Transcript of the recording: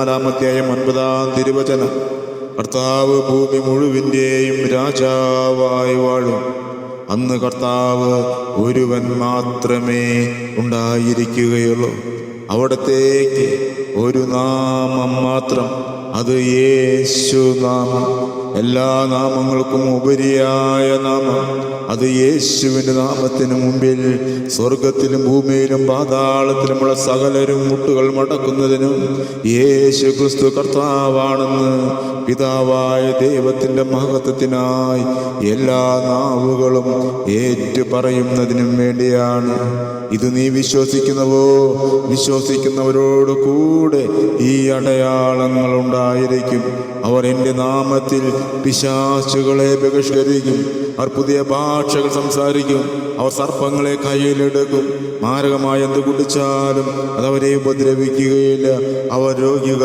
നാലാമധ്യായം ഒൻപതാം തിരുവചനം. കർത്താവ് ഭൂമി മുഴുവിന്റെയും രാജാവായി വാഴും. അന്ന് കർത്താവ് ഒരുവൻ മാത്രമേ ഉണ്ടായിരിക്കുകയുള്ളൂ. അവിടത്തേക്ക് ഒരു നാമം മാത്രം അത് യേശു നാമം. എല്ലാ നാമങ്ങൾക്കും ഉപരിയായ നാമം. അത് യേശുവിന്റെ നാമത്തിന് മുമ്പിൽ സ്വർഗത്തിലും ഭൂമിയിലും പാതാളത്തിലുമുള്ള സകലരും മുട്ടുകൾ മടക്കുന്നതിനും യേശു ക്രിസ്തു കർത്താവാണെന്ന് പിതാവായ ദൈവത്തിന്റെ മഹത്വത്തിനായി എല്ലാ നാവുകളും ഏറ്റു പറയുന്നതിനും വേണ്ടിയാണ്. ഇത് നീ വിശ്വസിക്കുന്നവോ? വിശ്വസിക്കുന്നവരോട് കൂടെ ഈ അടയാളങ്ങൾ ഉണ്ടായിരിക്കും. അവർ എന്റെ നാമത്തിൽ പിശാചുകളെ ബഹിഷ്കരിക്കും. അവർ പുതിയ ഭാഷകൾ സംസാരിക്കും. അവർ സർപ്പങ്ങളെ കയ്യിലെടുക്കും. മാരകമായ എന്ത് കുടിച്ചാലും അതവരെ ഉപദ്രവിക്കുകയില്ല. അവർ രോഗികൾ